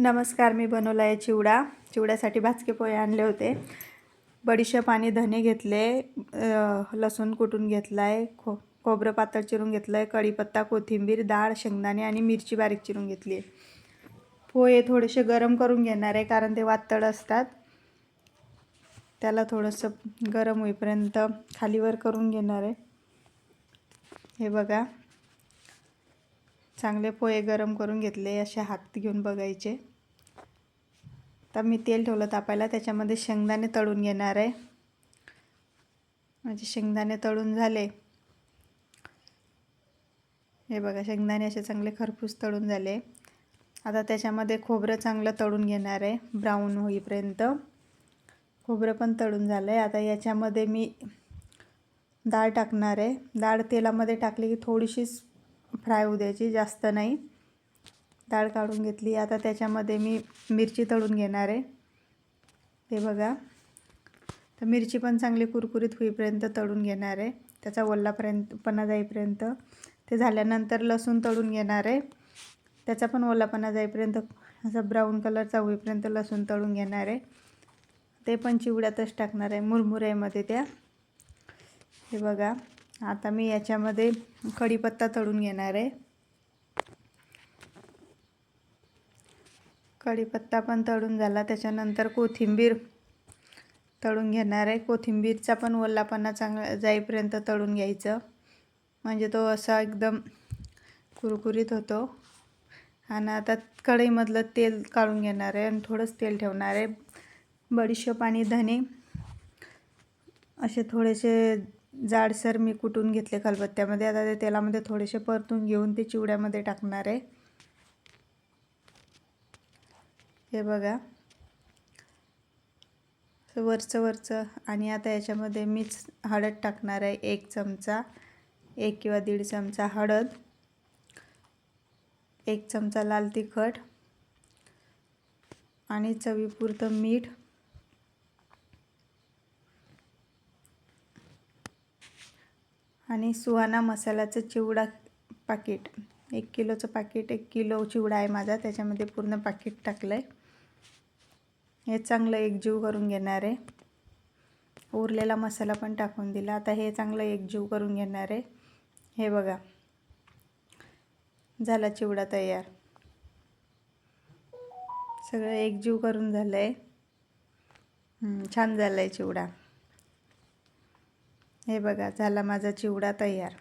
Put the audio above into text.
नमस्कार मी बनवला आहे चिवडा. चिवड्यासाठी भाजके पोहे आणले होते. बडीशेप आणि धने घेतले लसूण कुटून घेतला आहे खो खोबरं पातळ चिरून घेतलं आहे कढीपत्ता कोथिंबीर डाळ शेंगदाणे आणि मिरची बारीक चिरून घेतली आहे. पोहे थोडेसे गरम करून घेणार आहे कारण ते वातळ असतात. त्याला थोडंसं गरम होईपर्यंत खालीवर करून घेणार आहे. हे बघा. चांगले पोहे गरम करून घेतले असे हात घेऊन बघायचे. तर मी तेल ठेवलं तापायला त्याच्यामध्ये शेंगदाणे तळून घेणार आहे. माझे शेंगदाणे तळून झाले. हे बघा शेंगदाणे असे चांगले खरपूस तळून झाले. आता त्याच्यामध्ये खोबरं चांगलं तळून घेणार आहे ब्राऊन होईपर्यंत. खोबरं पण तळून झालं आहे आता याच्यामध्ये मी डाळ टाकणार आहे. डाळ तेलामध्ये टाकली की थोडीशीच फ्राय उद्याची जास्त नाही. डाळ काढून घेतली. आता त्याच्यामध्ये मी मिरची तळून घेणार आहे. हे बघा. तर मिरची पण चांगली कुरकुरीत होईपर्यंत तळून घेणार आहे. त्याचा ओलापर्यंत पणा जाईपर्यंत ते झाल्यानंतर लसूण तळून घेणार आहे. त्याचा पण ओलापणा जाईपर्यंत असा ब्राऊन कलरचा होईपर्यंत लसूण तळून घेणार आहे. ते पण चिवड्यातच टाकणार आहे. मुरमुऱ्यामध्ये त्या. हे बघा. आता मी याच्यामध्ये कढीपत्ता तळून घेणार आहे. कढीपत्ता पण तळून झाला. त्याच्यानंतर कोथिंबीर तळून घेणार आहे. कोथिंबीरचा पण ओलापणा चांगला जाईपर्यंत तळून घ्यायचं. म्हणजे तो असा एकदम कुरकुरीत होतो. आणि आता कढईमधलं तेल काढून घेणार आहे आणि थोडंच तेल ठेवणार आहे. बडीशेप आणि धने असे थोडेसे जाडसर मी कुटून घेतले खलबत्त्यामध्ये. आता ते तेलामध्ये थोडेसे परतून घेऊन ते चिवड्यामध्ये टाकणार आहे. हे बघा. वरचं वरचं आणि आता याच्यामध्ये मीच हळद टाकणार आहे. एक चमचा एक किंवा दीड चमचा हळद एक चमचा लाल तिखट आणि चवीपुरतं मीठ. आणि सुहाना मसाल्याचं चिवडा पाकिट. एक किलोचं पाकिट एक किलो चिवडा आहे माझा. त्याच्यामध्ये पूर्ण पाकिट टाकलं आहे हे चांगलं एकजीव करून घेणार आहे. उरलेला मसाला पण टाकून दिला. आता हे चांगलं एकजीव करून घेणार आहे. हे बघा. झाला चिवडा तयार. सगळं एकजीव करून झालं आहे छान झालं आहे चिवडा. हे बघा झाला माझा चिवडा तयार.